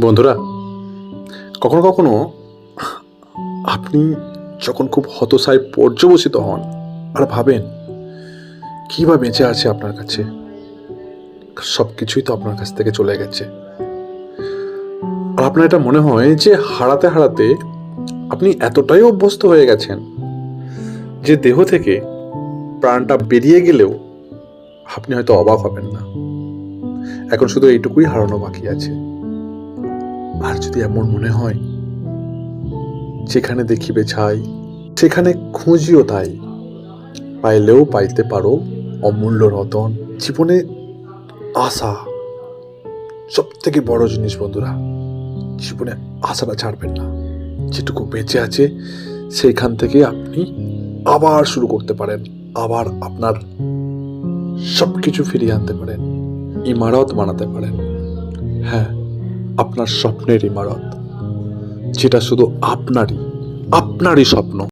বন্ধুরা, কখনো কখনো আপনি যখন খুব হতশায় পর্যবসিত হন, আর ভাবেন, কী বা বেঁচে আছে আপনার কাছে? সব কিছুই তো আপনার কাছ থেকে চলে গেছে। আর আপনার এটা মনে হয় যে হারাতে হারাতে আপনি এতটাই অভ্যস্ত হয়ে গেছেন যে দেহ থেকে প্রাণটা বেরিয়ে গেলেও আপনি হয়তো অবাক হবেন না। এখন শুধু এইটুকুই হারানো বাকি আছে। আর যদি এমন মনে হয়, যেখানে দেখিবে ছাই, সেখানে খুঁজিও তাই। পাইলেও পাইতে পারো অমূল্য রতন, জীবনে আশা। সব থেকে বড় জিনিস বন্ধুরা, জীবনে আশাটা ছাড়বেন না। যেটুকু বেঁচে আছে, সেইখান থেকে আপনি আবার শুরু করতে পারেন। আবার আপনার সব কিছু ফিরিয়ে আনতে পারেন। ইমারত বানাতে পারেন। হ্যাঁ আপনার স্বপ্নের ইমারত। যেটা শুধু আপনারই আপনারই স্বপ্ন।